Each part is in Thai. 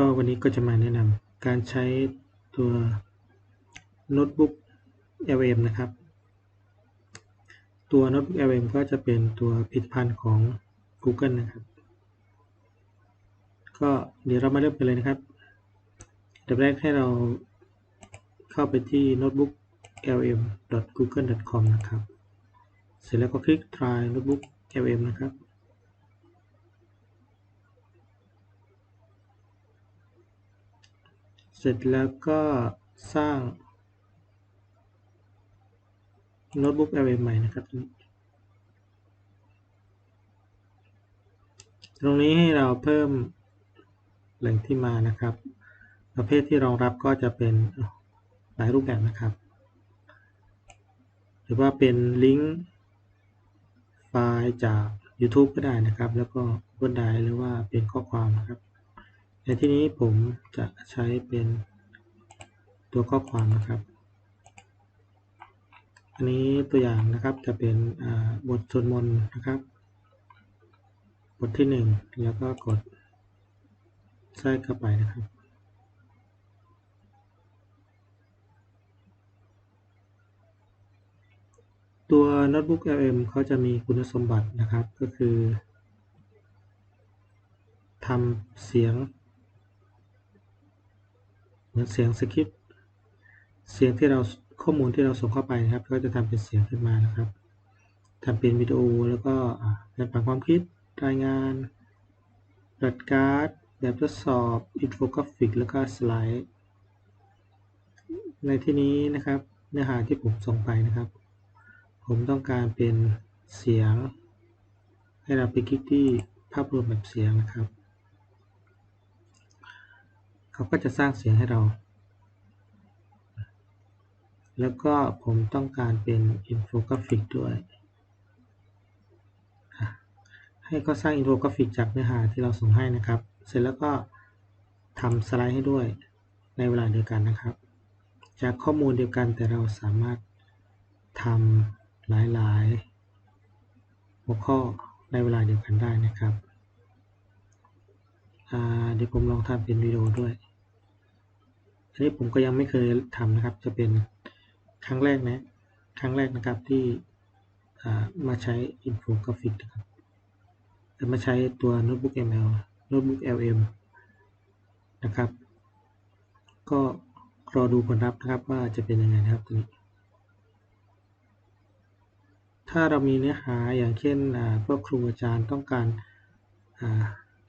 ก็วันนี้ก็จะมาแนะนำการใช้ตัวโน้ตบุ๊ก LM นะครับ ตัวโน้ตบุ๊ก LM ก็จะเป็นตัวผลิตภัณฑ์ของ Google นะครับ ก็เดี๋ยวเรามาเริ่มกันเลยนะครับดับแรกให้เราเข้าไปที่ notebook lm.google.com นะครับ เสร็จแล้วก็คลิก try notebook lm นะครับ เสร็จแล้วก็สร้างโน้ตบุ๊ก LM ใหม่นะครับ ตรงนี้ให้เราเพิ่มแหล่งที่มานะครับ ประเภทที่รองรับก็จะเป็นหลายรูปแบบนะครับ หรือว่าเป็นลิงก์ไฟล์จาก YouTube ก็ได้นะครับ แล้วก็บนไดหรือว่าเป็นข้อความนะครับ ในที่นี้ผมจะใช้เป็นตัวข้อความนะครับ อันนี้ตัวอย่างนะครับจะเป็นบทสวดมนต์นะครับ บทที่ 1 แล้วก็กดใส่เข้าไปนะครับตัวโน้ตบุ๊ก LM เขาจะมีคุณสมบัตินะครับก็คือทำเสียง มือนเสียงสคริปต์เสียงที่เราข้อมูลที่เราส่งเข้าไปนะครับ ก็จะทำเป็นเสียงขึ้นมานะครับทำเป็นวิดีโอแล้วก็แบบผังความคิดรายงานรัดการ์ดแบบทดสอบอินโฟกราฟิกแล้วก็สไลด์ในที่นี้นะครับเนื้อหาที่ผมส่งไปนะครับ ผมต้องการเป็นเสียง ให้เราไปคลิกที่ภาพรวมแบบเสียงนะครับ เขาก็จะสร้างเสียงให้เรา แล้วก็ผมต้องการเป็นอินโฟกราฟิกด้วย ให้เขาสร้างอินโฟกราฟิกจากเนื้อหาที่เราส่งให้นะครับ เสร็จแล้วก็ทำสไลด์ให้ด้วยในเวลาเดียวกันนะครับ จากข้อมูลเดียวกันแต่เราสามารถทำหลาย ๆ หัวข้อในเวลาเดียวกันได้นะครับเดี๋ยวผมลองทำเป็นวิดีโอด้วย อันนี้ผมก็ยังไม่เคยทำนะครับ จะเป็นครั้งแรกนะ ครั้งแรกนะครับที่มาใช้อินโฟกราฟิกนะครับจะมาใช้ตัวโน้ตบุ๊ก ML โน้ตบุ๊ก LM นะครับ ก็รอดูผลลัพธ์นะครับว่าจะเป็นยังไงนะครับตัวนี้ถ้าเรามีเนื้อหาอย่างเช่นพวกครูอาจารย์ต้องการ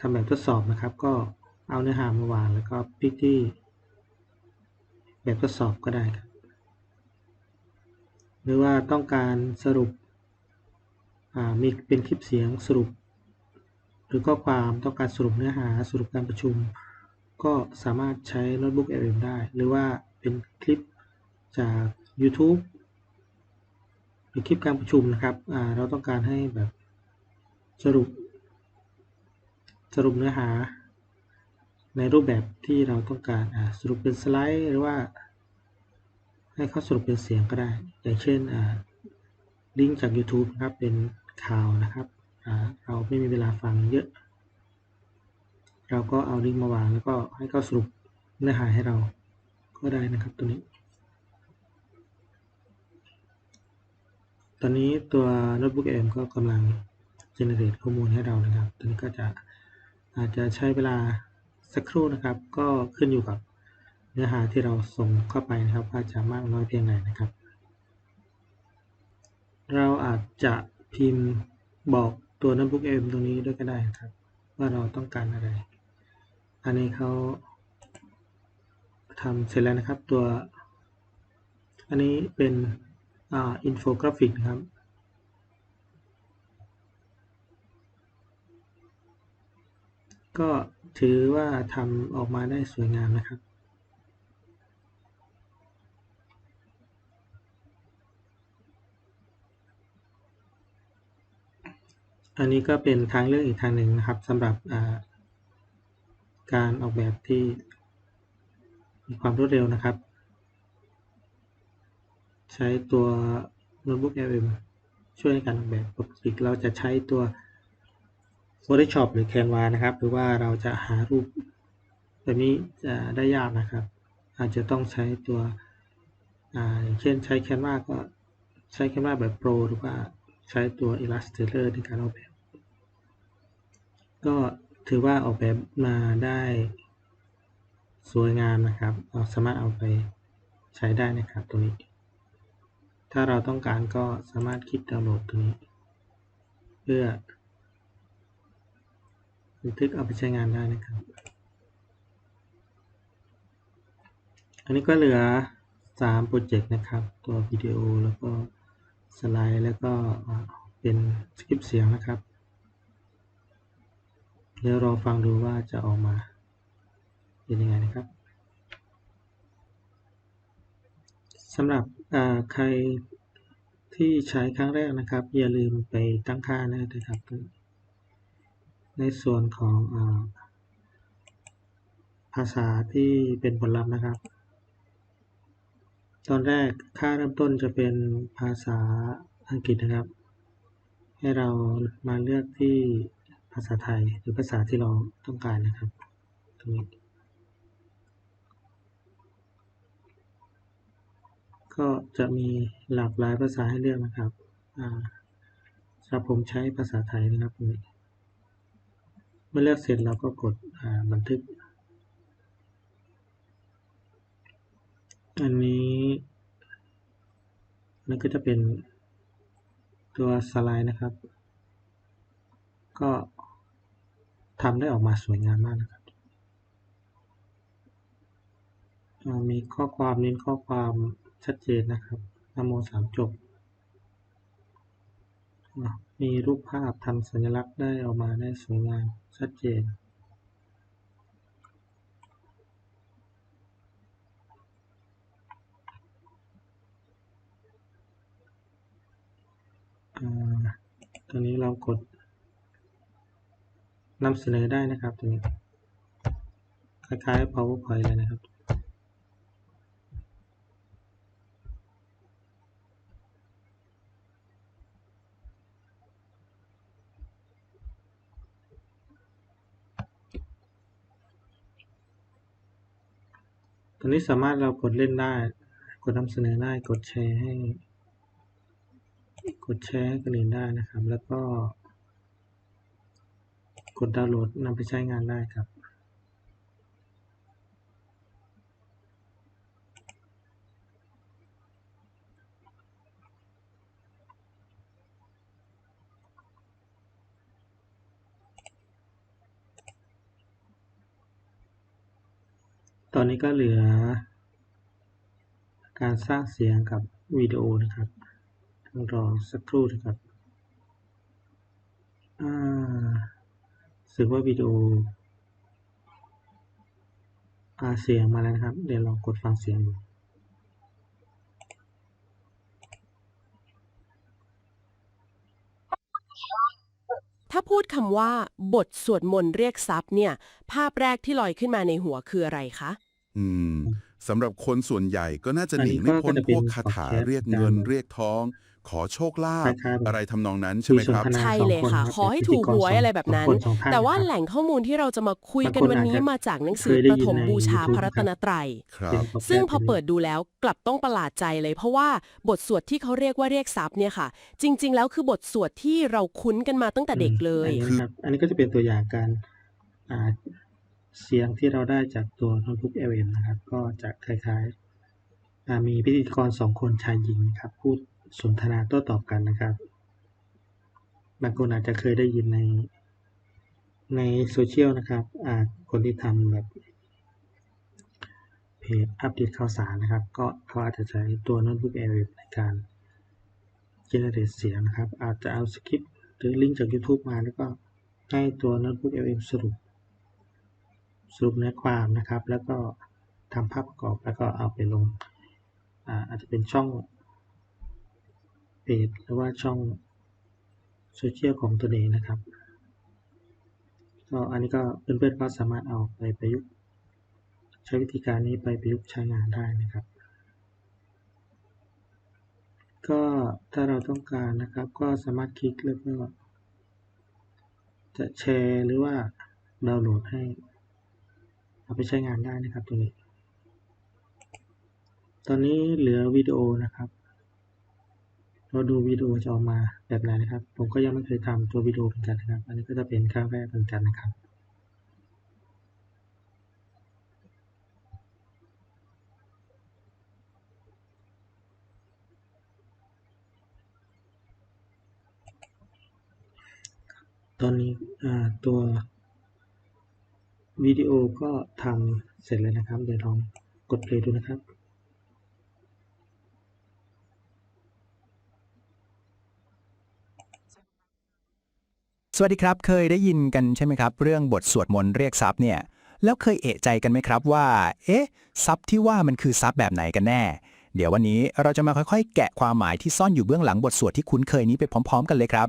ทำแบบทดสอบนะครับ ก็เอาเนื้อหามาวางแล้วก็พลิกที่ แบบทดสอบก็ได้ครับ หรือว่าต้องการสรุปมีเป็นคลิปเสียงสรุป หรือข้อความต้องการสรุปเนื้อหาสรุปการประชุม ก็สามารถใช้โน้ตบุ๊ก LM ได้ หรือว่าเป็นคลิปจาก YouTube หรือคลิปการประชุมนะครับเราต้องการให้แบบสรุปสรุปเนื้อหา ในรูปแบบที่เราต้องการสรุปเป็นสไลด์หรือว่าให้เขาสรุปเป็นเสียงก็ได้ อย่างเช่นลิงก์จาก YouTube นะครับ เป็นข่าวนะครับเราไม่มีเวลาฟังเยอะ เราก็เอาลิงก์มาวางแล้วก็ให้เขาสรุปเนื้อหาให้เราก็ได้นะครับตัวนี้ ตอนนี้ตัวโน้ตบุ๊กเองก็กำลังเจเนเรตข้อมูลให้เรานะครับ ตัวนี้ก็จะอาจจะใช้เวลา สักครู่นะครับ ก็ขึ้นอยู่กับเนื้อหาที่เราส่งเข้าไปนะครับว่าจะมากน้อยเพียงไหนนะครับ เราอาจจะพิมพ์บอกตัวโน้ตบุ๊กเอ็มตรงนี้ด้วยก็ได้ครับ ว่าเราต้องการอะไร อันนี้เขาทำเสร็จแล้วนะครับตัว อันนี้เป็นอ่าอินโฟกราฟิกนะครับ ก็ถือว่าทำออกมาได้สวยงามนะครับอันนี้ก็เป็นทางเลือกอีกทางหนึ่งนะครับสำหรับการออกแบบที่มีความรวดเร็วนะครับ ใช้ตัวโน้ตบุ๊ก LM ช่วยในการออกแบบปกติเราจะใช้ตัว Photoshop หรือ Canva นะครับ หรือว่าเราจะหารูปแบบนี้จะได้ยากนะครับ อาจจะต้องใช้ตัวอ่าอย่างเช่นใช้ Canva ก็ใช้ Canva แบบโปรหรือว่าใช้ตัว Illustrator ในการออกแบบ ก็ถือว่าออกแบบมาได้สวยงามนะครับ เราสามารถเอาไปใช้ได้นะครับตรงนี้ ถ้าเราต้องการก็สามารถคลิกดาวน์โหลดตรงนี้ เพื่อ บันทึกเอาไปใช้งานได้นะครับ อันนี้ก็เหลือ3โปรเจกต์นะครับ ตัววิดีโอแล้วก็สไลด์แล้วก็เป็นสคริปต์เสียงนะครับ เดี๋ยวรอฟังดูว่าจะออกมาเป็นยังไงนะครับสำหรับใครที่ใช้ครั้งแรกนะครับ อย่าลืมไปตั้งค่านะครับ ในส่วนของอภาษาที่เป็นผลลัพธ์นะครับ ตอนแรกค่าเริ่มต้นจะเป็นภาษาอังกฤษนะครับ ให้เรามาเลือกที่ภาษาไทยหรือภาษาที่เราต้องการนะครับตรงนี้ก็จะมีหลากหลายภาษาให้เลือกนะครับสำหรับผมใช้ภาษาไทยนะครับเมื่อเลือกเสร็จเราก็กดบันทึก อันนี้นั่นก็จะเป็นตัวสไลด์นะครับ ก็ทำได้ออกมาสวยงามมากนะครับ มีข้อความเน้นข้อความชัดเจนนะครับนโมสามจบ มีรูปภาพทำสัญลักษณ์ได้ออกมาได้สวยงาม ชัดเจนตัวนี้เรากดนำเสนอได้นะครับตัวนี้คล้ายๆ PowerPoint เลยนะครับ อนนี้สามารถเรากดเล่นได้ กดนำเสนอได้ กดแชร์ให้ กดแชร์ให้คนอื่นได้นะครับ แล้วก็ กดดาวน์โหลดนำไปใช้งานได้ครับ ตอนนี้ก็เหลือ การสร้างเสียงกับวิดีโอนะครับต้องรอสักครู่นะครับสึกว่าวิดีโออาเสียงมาแล้วนะครับ เดี๋ยวลองกดฟังเสียงดูถ้าพูดคำว่า บทสวดมนต์เรียกทรัพย์เนี่ย ภาพแรกที่ลอยขึ้นมาในหัวคืออะไรคะ อืมสำหรับคนส่วนใหญ่ก็น่าจะหนีไม่พ้นพวกคาถาเรียกเงินเรียกทอง ขอโชคลาภอะไรทำนองนั้นใช่ไหมครับ ใช่เลยค่ะ ขอให้ถูกหวยอะไรแบบนั้น แต่ว่าแหล่งข้อมูลที่เราจะมาคุยกันวันนี้มาจากหนังสือปฐมบูชาพระรัตนตรัยซึ่งพอเปิดดูแล้วกลับต้องประหลาดใจเลย เพราะว่าบทสวดที่เขาเรียกว่าเรียกทรัพย์เนี่ยค่ะ จริง ๆ แล้วคือบทสวดที่เราคุ้นกันมาตั้งแต่เด็กเลยอันนี้ก็จะเป็นตัวอย่างการ เสียงที่เราได้จากตัวโน้ตบุ๊ก LM นะครับ ก็จะคล้ายๆ มีพิธีกรสองคนชายหญิงครับ พูดสนทนาโต้ตอบกันนะครับ บางคนอาจจะเคยได้ยินในในโซเชียลนะครับคนที่ทำแบบเพจอัปเดตข่าวสารนะครับ ก็เขาอาจจะใช้ตัวโน้ตบุ๊ก LM ในการเจเนเรตเสียงนะครับ อาจจะเอาสคริปต์หรือลิงก์จาก YouTube มาแล้วก็ให้ตัวโน้ตบุ๊ก LM สรุป สรุปเนื้อความนะครับ แล้วก็ทำภาพประกอบแล้วก็เอาไปลงอาจจะเป็นช่องเพจหรือว่าช่องโซเชียลของตัวเองนะครับก็อันนี้ก็เพื่อนๆก็สามารถเอาไปประยุกต์ใช้วิธีการนี้ไปประยุกต์ใช้งานได้นะครับ ก็ถ้าเราต้องการนะครับก็สามารถคลิกแล้วก็จะแชร์หรือว่าดาวน์โหลดให้ เอาไปใช้งานได้นะครับตัวนี้ ตอนนี้เหลือวิดีโอนะครับเราดูวิดีโอจะออกมาแบบไหนนะครับ ผมก็ยังไม่เคยทำตัววิดีโอเหมือนกันนะครับ อันนี้ก็จะเป็นครั้งแรกเหมือนกันนะครับตอนนี้อ่าตัว วิดีโอก็ทำเสร็จแล้วนะครับ เดี๋ยวลองกดเพลย์ดูนะครับ สวัสดีครับ เคยได้ยินกันใช่ไหมครับ เรื่องบทสวดมนต์เรียกทรัพย์เนี่ย แล้วเคยเอะใจกันไหมครับว่า เอ๊ะทรัพย์ที่ว่ามันคือทรัพย์แบบไหนกันแน่ เดี๋ยววันนี้เราจะมาค่อยๆ แกะความหมายที่ซ่อนอยู่เบื้องหลังบทสวดที่คุ้นเคยนี้ไปพร้อม ๆ กันเลยครับ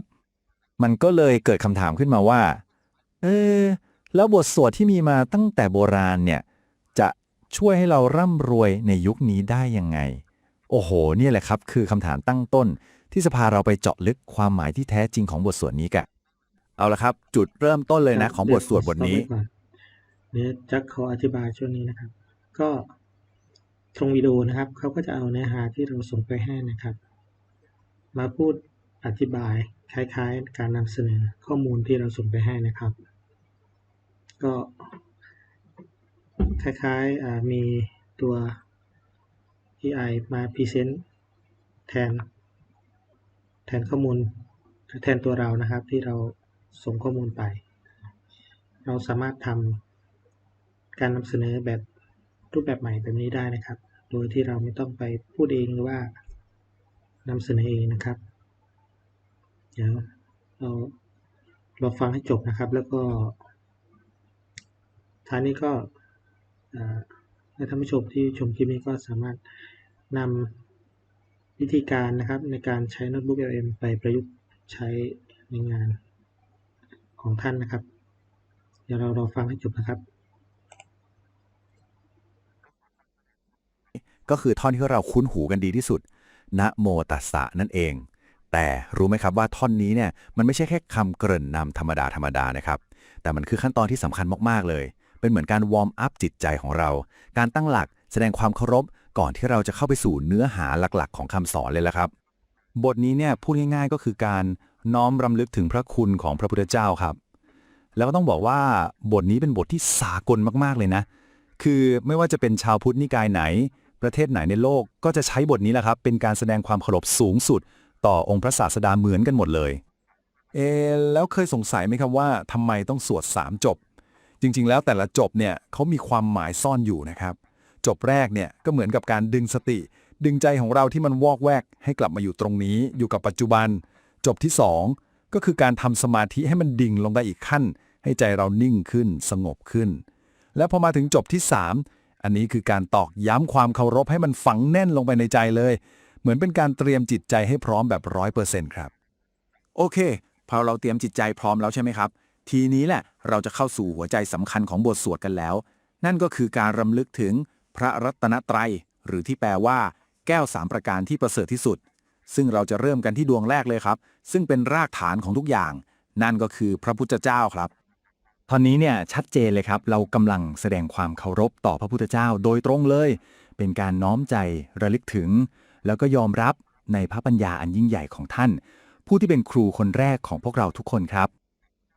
มันก็เลยเกิดคำถามขึ้นมาว่า เออ แล้วบทสวดที่มีมาตั้งแต่โบราณเนี่ยจะช่วยให้เราร่ำรวยในยุคนี้ได้ยังไง โอ้โหเนี่ยแหละครับคือคำถามตั้งต้น ที่จะพาเราไปเจาะลึกความหมายที่แท้จริงของบทสวดนี้กันเอาละครับ จุดเริ่มต้นเลยนะของบทสวดบทนี้เดี๋ยวจะขออธิบายช่วงนี้นะครับ ก็ตรงวิดีโอนะครับเขาก็จะเอาเนื้อหาที่เราส่งไปให้นะครับ มาพูดอธิบายคล้ายๆ การนำเสนอข้อมูลที่เราส่งไปให้นะครับ ก็คล้ายๆมีตัว AI มาพรีเซนต์แทน แทนข้อมูลแทนตัวเรานะครับที่เราส่งข้อมูลไป เราสามารถทำการนำเสนอแบบรูปแบบใหม่แบบนี้ได้นะครับ โดยที่เราไม่ต้องไปพูดเองหรือว่านำเสนอเองนะครับ เดี๋ยวเราเราฟังให้จบนะครับ แล้วก็ ท้ายนี้ก็ให้ท่านผู้ชมที่ชมคลิปนี้ก็สามารถนำวิธีการนะครับในการใช้โน้ตบุ๊ก LM ไปประยุกต์ใช้ในงานของท่านนะครับ เดี๋ยวเรารอฟังให้จบนะครับ ก็คือท่อนที่เราคุ้นหูกันดีที่สุด นะโมตัสสะนั่นเอง แต่รู้ไหมครับว่าท่อนนี้เนี่ยมันไม่ใช่แค่คำเกริ่นนำธรรมดาธรรมดานะครับ แต่มันคือขั้นตอนที่สำคัญมาก ๆ เลย เป็นเหมือนการวอร์มอัพจิตใจของเรา การตั้งหลักแสดงความเคารพก่อนที่เราจะเข้าไปสู่เนื้อหาหลักๆ ของคำสอนเลยละครับ บทนี้เนี่ยพูดง่ายๆก็คือการน้อมรำลึกถึงพระคุณของพระพุทธเจ้าครับ แล้วก็ต้องบอกว่าบทนี้เป็นบทที่สากลมากๆเลยนะ คือไม่ว่าจะเป็นชาวพุทธนิกายไหน ประเทศไหนในโลกก็จะใช้บทนี้แหละครับ เป็นการแสดงความเคารพสูงสุด ต่อองค์พระศาสดาเหมือนกันหมดเลย เอแล้วเคยสงสัยไหมครับว่าทำไมต้องสวด3จบ จริงๆ แล้วแต่ละจบเนี่ยเขามีความหมายซ่อนอยู่นะครับ จบแรกเนี่ยก็เหมือนกับการดึงสติ ดึงใจของเราที่มันวอกแวก ให้กลับมาอยู่ตรงนี้อยู่กับปัจจุบัน จบที่ 2 ก็คือการทำสมาธิให้มันดิ่งลงได้อีกขั้น ให้ใจเรานิ่งขึ้น สงบขึ้น แล้วพอมาถึงจบที่ 3 อันนี้คือการตอกย้ำความเคารพให้มันฝังแน่นลงไปในใจเลย เหมือนเป็นการเตรียมจิตใจให้พร้อมแบบร้อยเปอร์เซ็นต์ครับ โอเคพอเราเตรียมจิตใจพร้อมแล้วใช่ไหมครับ ทีนี้แหละเราจะเข้าสู่หัวใจสำคัญของบทสวดกันแล้ว นั่นก็คือการรำลึกถึงพระรัตนตรัย หรือที่แปลว่า แก้วสามประการที่ประเสริฐที่สุด ซึ่งเราจะเริ่มกันที่ดวงแรกเลยครับ ซึ่งเป็นรากฐานของทุกอย่าง นั่นก็คือพระพุทธเจ้าครับ ตอนนี้เนี่ยชัดเจนเลยครับ เรากำลังแสดงความเคารพต่อพระพุทธเจ้าโดยตรงเลย เป็นการน้อมใจระลึกถึง แล้วก็ยอมรับในพระปัญญาอันยิ่งใหญ่ของท่าน ผู้ที่เป็นครูคนแรกของพวกเราทุกคนครับ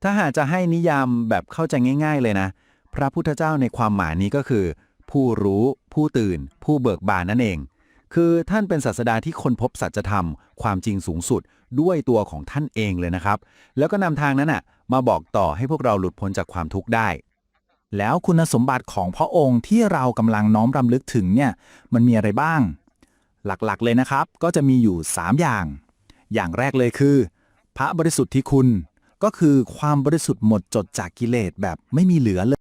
ถ้าหากจะให้นิยามแบบเข้าใจง่าย ๆ เลยนะ พระพุทธเจ้าในความหมายนี้ก็คือ ผู้รู้ ผู้ตื่น ผู้เบิกบานนั่นเอง คือท่านเป็นศาสดาที่คนพบสัจธรรม ความจริงสูงสุดด้วยตัวของท่านเองเลยนะครับ แล้วก็นำทางนั้นน่ะมาบอกต่อให้พวกเราหลุดพ้นจากความทุกข์ได้ แล้วคุณสมบัติของพระองค์ที่เรากำลังน้อมรำลึกถึงเนี่ยมันมีอะไรบ้าง หลักๆเลยนะครับก็จะมีอยู่ 3 อย่าง อย่างแรกเลยคือ พระบริสุทธิ์ที่คุณ ก็คือความบริสุทธิ์หมดจดจากกิเลสแบบไม่มีเหลือเลย